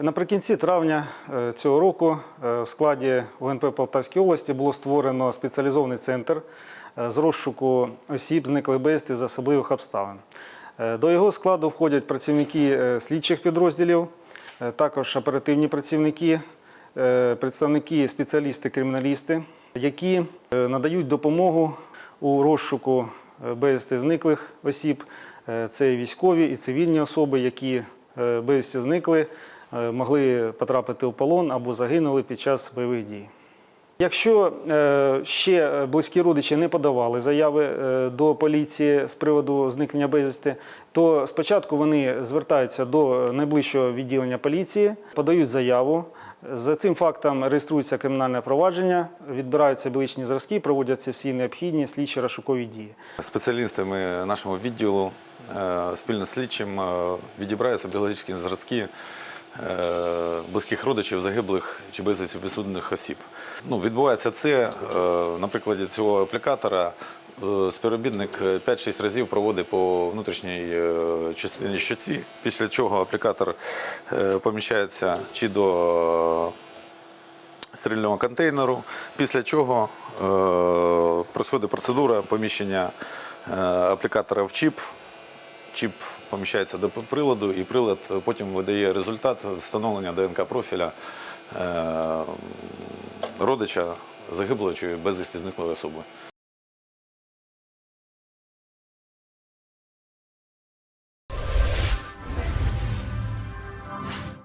Наприкінці травня е, цього року е, в складі УНП Полтавської області було створено спеціалізований центр е, з розшуку осіб, зниклих безвісти з особливих обставин. До його складу входять працівники слідчих підрозділів, також оперативні працівники, представники, спеціалісти, криміналісти, які надають допомогу у розшуку безвісти зниклих осіб. Це військові і цивільні особи, які е, зникли, могли потрапити у полон або загинули під час бойових дій. Якщо е, ще близькі родичі не подавали заяви е, до поліції з приводу зникнення безвісти, то спочатку вони звертаються до найближчого відділення поліції, подають заяву. За цим фактом реєструється кримінальне провадження, відбираються біличні зразки, проводяться всі необхідні слідчі розшукові дії. Спеціалістами нашого відділу е, спільно з слідчим е, відібраються біологічні зразки е, близьких родичів загиблих чи безвісті присутніх осіб. Ну, відбувається це е, на прикладі цього аплікатора. е, Співробітник 5-6 разів проводить по внутрішній е, частині щоці, після чого аплікатор е, поміщається чи до стерильного контейнеру, після чого е, проходить процедура поміщення е, аплікатора в чіп. Чіп поміщається до приладу, і прилад потім видає результат встановлення ДНК профіля е, родича загиблої чи безвісті зниклої особи.